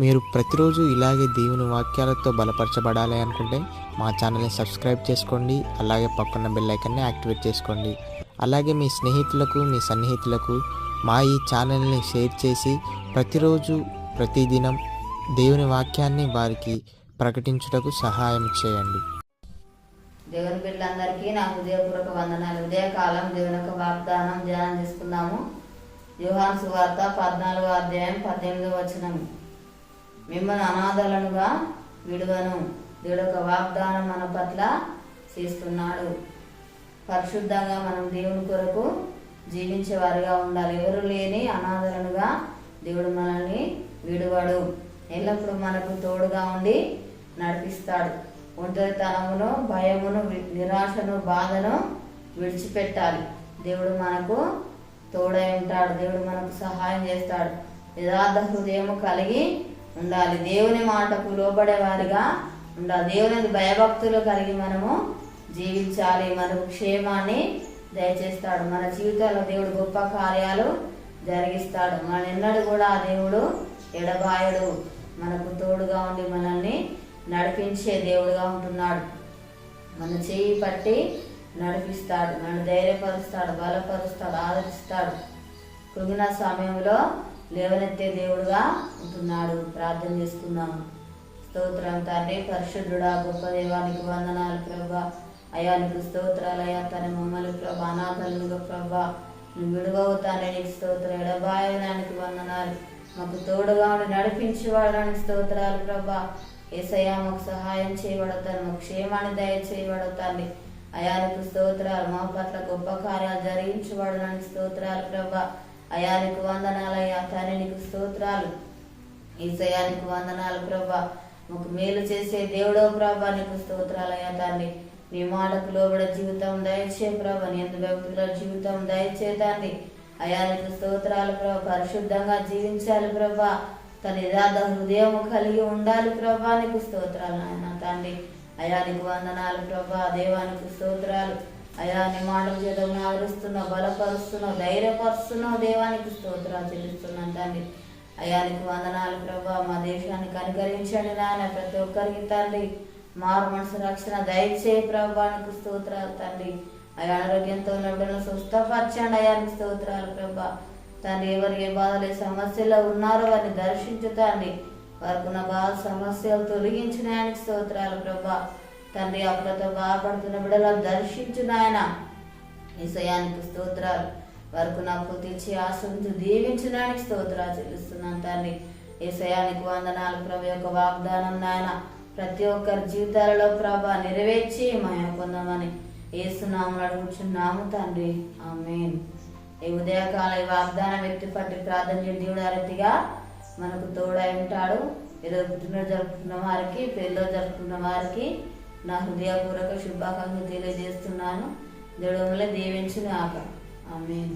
మీరు ప్రతిరోజు ఇలాగే దేవుని వాక్యాలతో బలపరచబడాలి అనుకుంటే మా ఛానల్ని సబ్స్క్రైబ్ చేసుకోండి అలాగే పక్కన బెల్ ఐకన్ని యాక్టివేట్ చేసుకోండి. అలాగే మీ స్నేహితులకు మీ సన్నిహితులకు మా ఈ ఛానల్ని షేర్ చేసి ప్రతిరోజు ప్రతిదినం దేవుని వాక్యాన్ని వారికి ప్రకటించుటకు సహాయం చేయండి. దేవుని బిడ్డలందరికీ నా హృదయపూర్వక వందనాలు. ఉదయకాలం దేవుని యొక్క వాగ్దానం ధ్యానం చేసుకుందాము యోహాన్ సువార్త పద్నాలుగో అధ్యాయం పద్దెనిమిదో వచనము. మిమ్మల్ని అనాథలనుగా విడువను దేవుడొక ఒక వాగ్దానం మన పట్ల చేస్తున్నాడు. పరిశుద్ధంగా మనం దేవుని కొరకు జీవించేవారుగా ఉండాలి. ఎవరు లేని అనాథలనుగా దేవుడు మనల్ని విడువడు. ఎల్లప్పుడూ మనకు తోడుగా ఉండి నడిపిస్తాడు. ఒంటరితనమును భయమును నిరాశను బాధను విడిచిపెట్టాలి. దేవుడు మనకు తోడై ఉంటాడు. దేవుడు మనకు సహాయం చేస్తాడు. యథార్థ హృదయము కలిగి ఉండాలి. దేవుని మాటకు లోబడే వారిగా ఉండాలి. దేవుని భయభక్తులు కలిగి మనము జీవించాలి. మనకు క్షేమాన్ని దయచేస్తాడు. మన జీవితంలో దేవుడు గొప్ప కార్యాలు జరిగిస్తాడు. మన ఎన్నడూ కూడా ఆ దేవుడు ఎడబాయడు. మనకు తోడుగా ఉండి మనల్ని నడిపించే దేవుడుగా ఉంటున్నాడు. మన చేయి పట్టి నడిపిస్తాడు. నన్ను ధైర్యపరుస్తాడు బలపరుస్తాడు ఆదరిస్తాడు. కృగిన సమయంలో లేవనెత్తే దేవుడుగా ఉంటున్నాడు. ప్రార్థన చేసుకుందాము స్తోత్రం తండ్రి పరిశుద్ధుడా గొప్ప దేవానికి వందనాలు ప్రభా అయానికి నీకు స్తోత్రాలు అయ్యా తన మమ్మల్ని ప్రభా అనాథలుగా ప్రభా. నువ్వు విడువవుతానే నీకు స్తోత్రం. ఎడబాయడానికి వందనాలు. మాకు తోడుగా ఉండి నడిపించేవాడడానికి స్తోత్రాలు ప్రభా. ఏసయ్యా మాకు సహాయం చేయబడతాను మాకు క్షేమాన్ని దయ అయానికి స్తోత్రాలు. మా పట్ల గొప్ప కార్యాలు జరిగించబడడానికి స్తోత్రాలు ప్రభా. అయానికి వందనాలయ్యా తండ్రి నీకు స్తోత్రాలు. ఈసయానికి వందనాలు ప్రభా. మాకు మేలు చేసే దేవుడో ప్రభా నీకు స్తోత్రాలయ్యా తండ్రి. నీ మాటకు లోబడ జీవితం దయచే ప్రభా నీ భక్తుల జీవితం దయచే తండ్రి. నీకు స్తోత్రాలు ప్రభా పరిశుద్ధంగా జీవించాలి ప్రభా. తన యథార్థ హృదయం కలిగి ఉండాలి ప్రభా నీకు స్తోత్రాలు నాయన తండ్రి. అయానికి వందనాలు ప్రభా దేవానికి స్తోత్రాలు. అయ్యా నీ మాటల చేత ఆదరిస్తున్నావు బలపరుస్తున్నావు ధైర్యపరుస్తున్నావు దేవానికి స్తోత్రాలు చెల్లిస్తున్నాను తండ్రి. అయ్యానికి వందనాలు ప్రభా. మా దేశాన్ని కనికరించండి నాయన ప్రతి ఒక్కరికి తండ్రి. మారు మనసు రక్షణ దయచేయి ప్రభానికి స్తోత్రాలు తండ్రి. అయ్యా ఆరోగ్యంతో ఉన్న బిడ్డలను స్వస్థపరచండి అయానికి స్తోత్రాలు ప్రభా. తండ్రి ఎవరు ఏ బాధలు ఏ సమస్యలో ఉన్నారో వారిని దర్శించుతండి వారికి ఉన్న బాధ సమస్యలు తొలగించిన ఆయనకి స్తోత్రాలు ప్రభా. తండ్రి అప్పులతో బాధపడుతున్న బిడలను దర్శించిన ఆయన. ఈసయానికి స్తోత్రాలు. వరకు నాకు తెచ్చి ఆశ్రమించి దీవించడానికి స్తోత్రాలు చెల్లిస్తున్నాను తండ్రి. ఏసయానికి వందనాలు. ప్రభు యొక్క వాగ్దానం నాయన. ప్రతి ఒక్కరి జీవితాలలో ప్రభ నెరవేర్చి మహిమ పొందమని ఏసునామని అడుగుచున్నాము తండ్రి. ఆమేన్. ఈ ఉదయకాల ఈ వాగ్దానం వ్యక్తి పట్టి ప్రార్థన చేయ దేవుడు అరతిగా మనకు తోడై ఉంటాడు. ఈరోజు పుట్టినరోజు జరుపుకున్న వారికి పెళ్ళిలో జరుపుకున్న వారికి నా హృదయపూర్వక శుభాకాంక్షలు తెలియజేస్తున్నాను. దేవుడు మిమ్మల్ని దీవించిన ఆక ఆమె